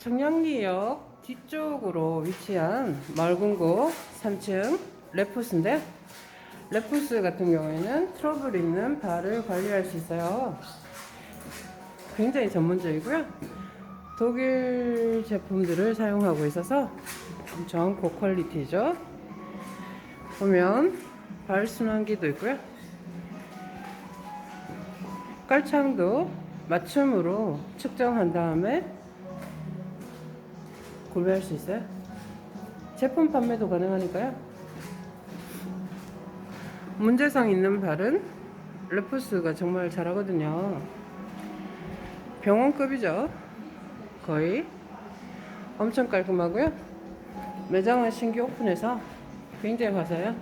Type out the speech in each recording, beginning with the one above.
청량리역 뒤쪽으로 위치한 마을금고 3층 레푸스인데 레푸스 같은 경우에는 트러블 있는 발을 관리할 수 있어요. 굉장히 전문적이고요. 독일 제품들을 사용하고 있어서 엄청 고퀄리티죠. 보면 발 순환기도 있고요. 깔창도 맞춤으로 측정한 다음에 구매할 수 있어요. 제품 판매도 가능하니까요. 문제성 있는 발은 레푸스가 정말 잘하거든요. 병원급이죠. 거의 엄청 깔끔하고요. 매장은 신규 오픈해서 굉장히 화사해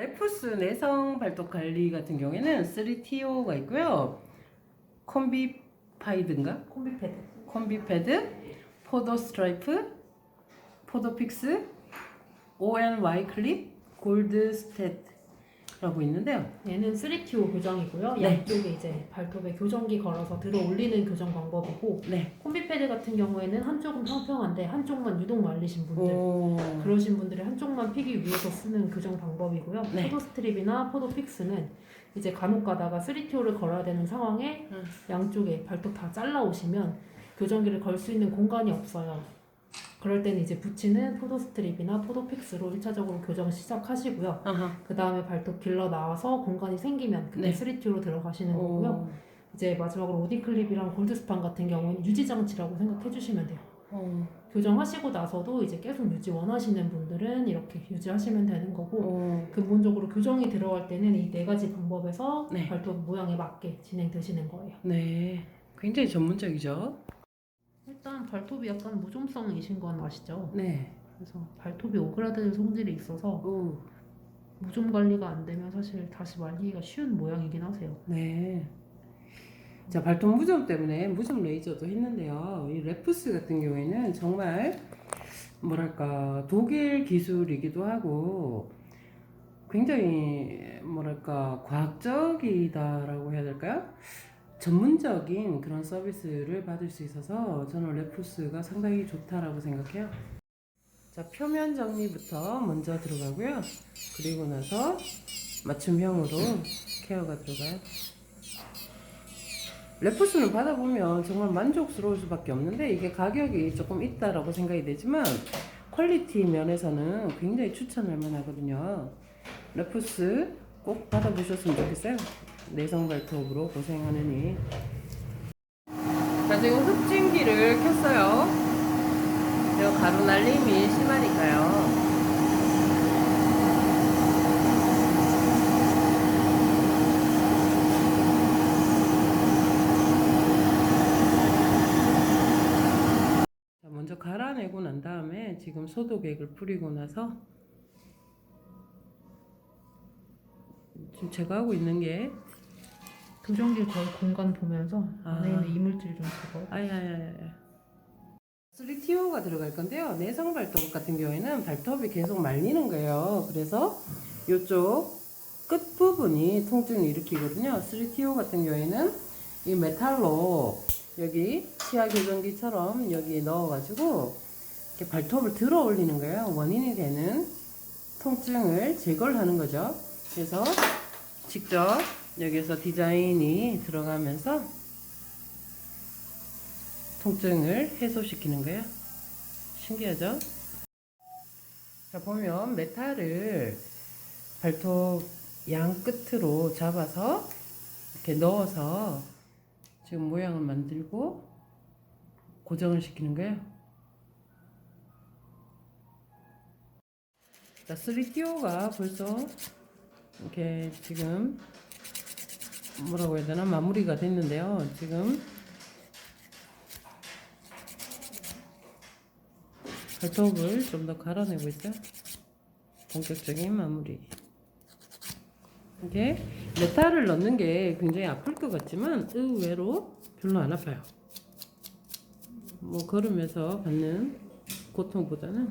요. 레푸스 내성 발톱 관리 같은 경우에는 3TO가 있고요. 콤비파이드인가? 콤비패드. 콤비패드, 포도 스트라이프, 포도 픽스, ONY 클립, 골드 스탯 라고 있는데요. 얘는 3TO 교정이고요. 네. 양쪽에 이제 발톱에 교정기 걸어서 들어 올리는 교정 방법이고 네. 콤비패드 같은 경우에는 한쪽은 평평한데 한쪽만 유독 말리신 분들 오. 그러신 분들이 한쪽만 피기 위해서 쓰는 교정 방법이고요. 네. 포도 스트립이나 포도 픽스는 이제 간혹 가다가 3TO를 걸어야 되는 상황에 음. 양쪽에 발톱 다 잘라 오시면 교정기를 걸 수 있는 공간이 없어요. 그럴 때는 이제 붙이는 포도 스트립이나 포도 픽스로 1차적으로 교정 시작하시고요. 그 다음에 발톱 길러 나와서 공간이 생기면 그때 네. 3T로 들어가시는 거고요. 오. 이제 마지막으로 오디 클립이랑 골드 스판 같은 경우는 유지 장치라고 생각해 주시면 돼요. 어. 교정하시고 나서도 이제 계속 유지 원하시는 분들은 이렇게 유지하시면 되는 거고 오. 근본적으로 교정이 들어갈 때는 이 네 가지 방법에서 네. 발톱 모양에 맞게 진행되시는 거예요. 네. 굉장히 전문적이죠. 일단 발톱이 약간 무좀성이신 건 아시죠? 네. 그래서 발톱이 오그라드는 성질이 있어서 오. 무좀 관리가 안 되면 사실 다시 말리기가 쉬운 모양이긴 하세요. 네. 자, 발톱 무좀 때문에 무좀 레이저도 했는데요. 이 레푸스 같은 경우에는 정말 뭐랄까 독일 기술이기도 하고 굉장히 뭐랄까 과학적이다라고 해야 될까요? 전문적인 그런 서비스를 받을 수 있어서 저는 레푸스가 상당히 좋다라고 생각해요. 자, 표면 정리부터 먼저 들어가고요. 그리고 나서 맞춤형으로 케어가 들어가요. 레푸스는 받아보면 정말 만족스러울 수밖에 없는데 이게 가격이 조금 있다라고 생각이 되지만 퀄리티 면에서는 굉장히 추천할 만하거든요. 레푸스 꼭 받아보셨으면 좋겠어요. 내성 발톱으로 고생하느니. 자, 지금 흡진기를 켰어요. 저 가루 날림이 심하니까요. 자, 먼저 갈아내고 난 다음에 지금 소독액을 뿌리고 나서 지금 제가 하고 있는 게 교정기 걸 공간 보면서 아. 안에 있는 이물질 좀 제거. 아야야야 3TO가 들어갈 건데요. 내성 발톱 같은 경우에는 발톱이 계속 말리는 거예요. 그래서 이쪽 끝 부분이 통증을 일으키거든요. 3TO 같은 경우에는 이 메탈로 여기 치아 교정기처럼 여기 넣어가지고 이렇게 발톱을 들어 올리는 거예요. 원인이 되는 통증을 제거를 하는 거죠. 그래서 직접 여기서 디자인이 들어가면서 통증을 해소시키는 거예요. 신기하죠? 자, 보면 메탈을 발톱 양 끝으로 잡아서 이렇게 넣어서 지금 모양을 만들고 고정을 시키는 거예요. 자, 3DO가 벌써 이렇게 지금 뭐라고 해야 되나 마무리가 됐는데요. 지금 발톱을 좀 더 갈아내고 있어요. 본격적인 마무리. 이게 메탈을 넣는 게 굉장히 아플 것 같지만 의외로 별로 안 아파요. 뭐 걸으면서 받는 고통보다는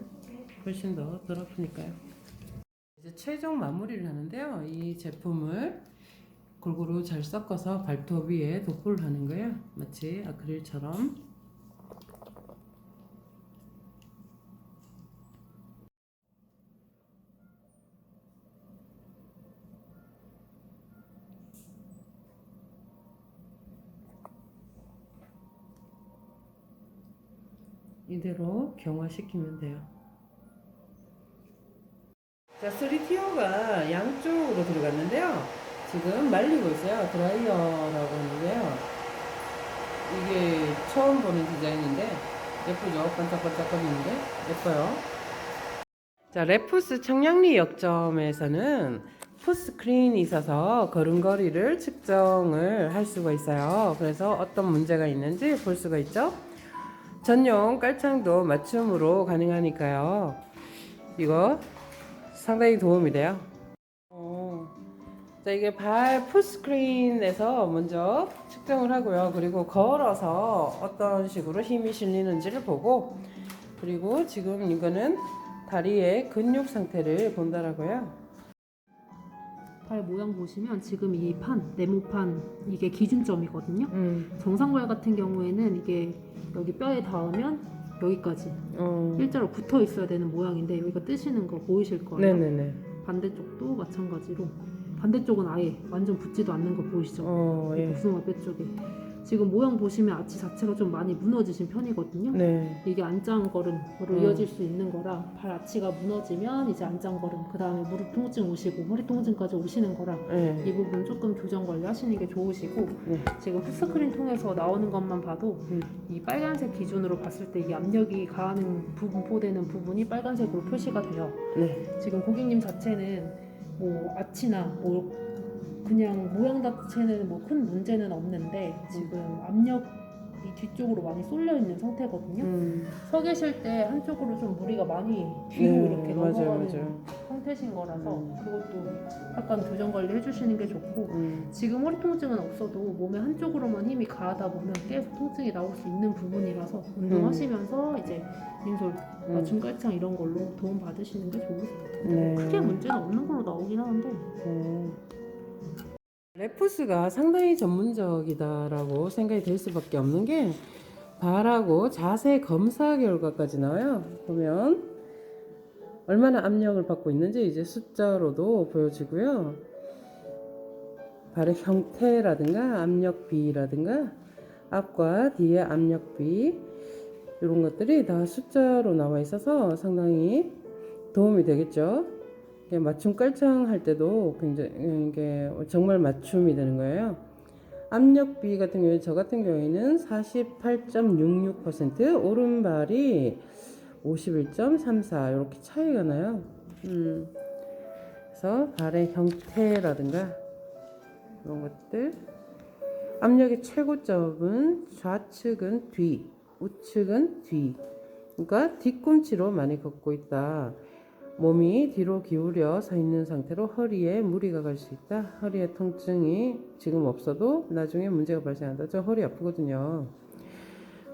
훨씬 더 덜 아프니까요. 이제 최종 마무리를 하는데요. 이 제품을 골고루 잘 섞어서 발톱 위에 도포를 하는 거예요. 마치 아크릴처럼. 이대로 경화시키면 돼요. 자, 3TO가 양쪽으로 들어갔는데요. 지금 말리고 있어요. 드라이어라고 하는데요. 이게 처음 보는 디자인인데 예쁘죠? 반짝반짝거리는데 예뻐요. 자, 레푸스 청량리 역점에서는 푸스크린이 있어서 걸음걸이를 측정을 할 수가 있어요. 그래서 어떤 문제가 있는지 볼 수가 있죠. 전용 깔창도 맞춤으로 가능하니까요. 이거 상당히 도움이 돼요. 어, 자, 이게 발 푸스크린에서 먼저 측정을 하고요. 그리고 걸어서 어떤 식으로 힘이 실리는지를 보고, 그리고 지금 이거는 다리의 근육 상태를 본다라고요. 발 모양 보시면 지금 이 판, 네모판 이게 기준점이거든요. 음, 정상발 같은 경우에는 이게 여기 뼈에 닿으면 여기까지 어, 일자로 붙어 있어야 되는 모양인데 여기가 뜨시는 거 보이실 거예요. 네네네. 반대쪽도 마찬가지로 반대쪽은 아예 완전 붙지도 않는 거 보이시죠? 어, 예. 복숭아 뼈 쪽에 지금 모양 보시면 아치 자체가 좀 많이 무너지신 편이거든요. 네. 이게 안짱걸음으로 음. 이어질 수 있는 거라 발 아치가 무너지면 이제 안짱걸음 그 다음에 무릎 통증 오시고 허리 통증까지 오시는 거라 네. 이 부분 조금 교정 관리하시는 게 좋으시고 네. 지금 푸스크린 통해서 나오는 것만 봐도 음. 이 빨간색 기준으로 봤을 때 이 압력이 가하는 부분 포되는 부분이 빨간색으로 표시가 돼요. 네. 지금 고객님 자체는 뭐 아치나 뭐 그냥 모양 자체는 뭐 큰 문제는 없는데 지금 압력이 뒤쪽으로 많이 쏠려 있는 상태거든요. 음, 서 계실 때 한쪽으로 좀 무리가 많이 뒤로 네, 이렇게 맞아요, 넘어가는 맞아요. 상태신 거라서 음. 그것도 약간 교정 관리 해주시는 게 좋고 음, 지금 허리 통증은 없어도 몸에 한쪽으로만 힘이 가하다 보면 계속 통증이 나올 수 있는 부분이라서 운동하시면서 이제 인솔, 음. 맞춤 깔창 이런 걸로 도움 받으시는 게 좋을 것 같아요. 네. 크게 문제는 없는 걸로 나오긴 하는데 네. 레푸스가 상당히 전문적이다라고 생각이 될 수밖에 없는 게 발하고 자세 검사 결과까지 나와요. 보면 얼마나 압력을 받고 있는지 이제 숫자로도 보여지고요. 발의 형태라든가 압력비라든가 앞과 뒤의 압력비 이런 것들이 다 숫자로 나와 있어서 상당히 도움이 되겠죠. 맞춤 깔창 할 때도 굉장히 이게 정말 맞춤이 되는 거예요. 압력비 같은 경우에 저 같은 경우에는 48.66% 오른발이 51.34 이렇게 차이가 나요. 음. 그래서 발의 형태라든가 이런 것들 압력의 최고점은 좌측은 뒤, 우측은 뒤. 그러니까 뒤꿈치로 많이 걷고 있다. 몸이 뒤로 기울여 서 있는 상태로 허리에 무리가 갈 수 있다. 허리에 통증이 지금 없어도 나중에 문제가 발생한다. 저 허리 아프거든요.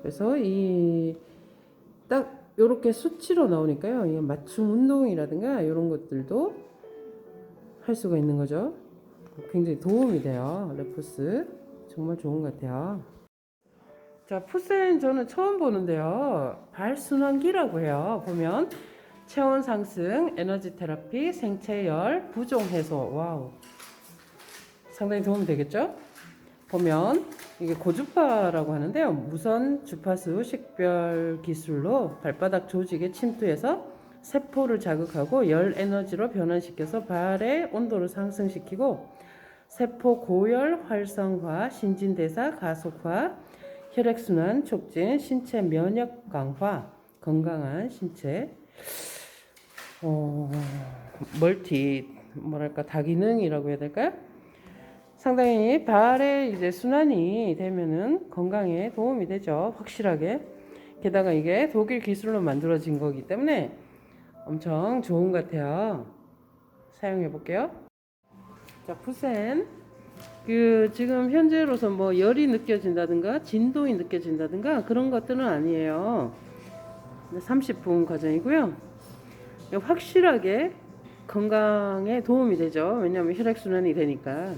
그래서 이 딱 이렇게 수치로 나오니까요. 이 맞춤 운동이라든가 이런 것들도 할 수가 있는 거죠. 굉장히 도움이 돼요. 레푸스 정말 좋은 것 같아요. 자, 푸센 저는 처음 보는데요. 발순환기라고 해요. 보면 체온 상승, 에너지 테라피, 생체열, 부종 해소. 와우. 상당히 도움이 되겠죠? 보면 이게 고주파라고 하는데요. 무선 주파수 식별 기술로 발바닥 조직에 침투해서 세포를 자극하고 열 에너지로 변환시켜서 발의 온도를 상승시키고 세포 고열 활성화, 신진대사 가속화, 혈액순환 촉진, 신체 면역 강화, 건강한 신체 어, 멀티 뭐랄까 다기능이라고 해야 될까요? 상당히 발의 이제 순환이 되면은 건강에 도움이 되죠. 확실하게. 게다가 이게 독일 기술로 만들어진 거기 때문에 엄청 좋은 것 같아요. 사용해 볼게요. 자, 푸센. 그 지금 현재로서 뭐 열이 느껴진다든가 진동이 느껴진다든가 그런 것들은 아니에요. 30분 과정이고요. 확실하게 건강에 도움이 되죠. 왜냐하면 혈액순환이 되니까.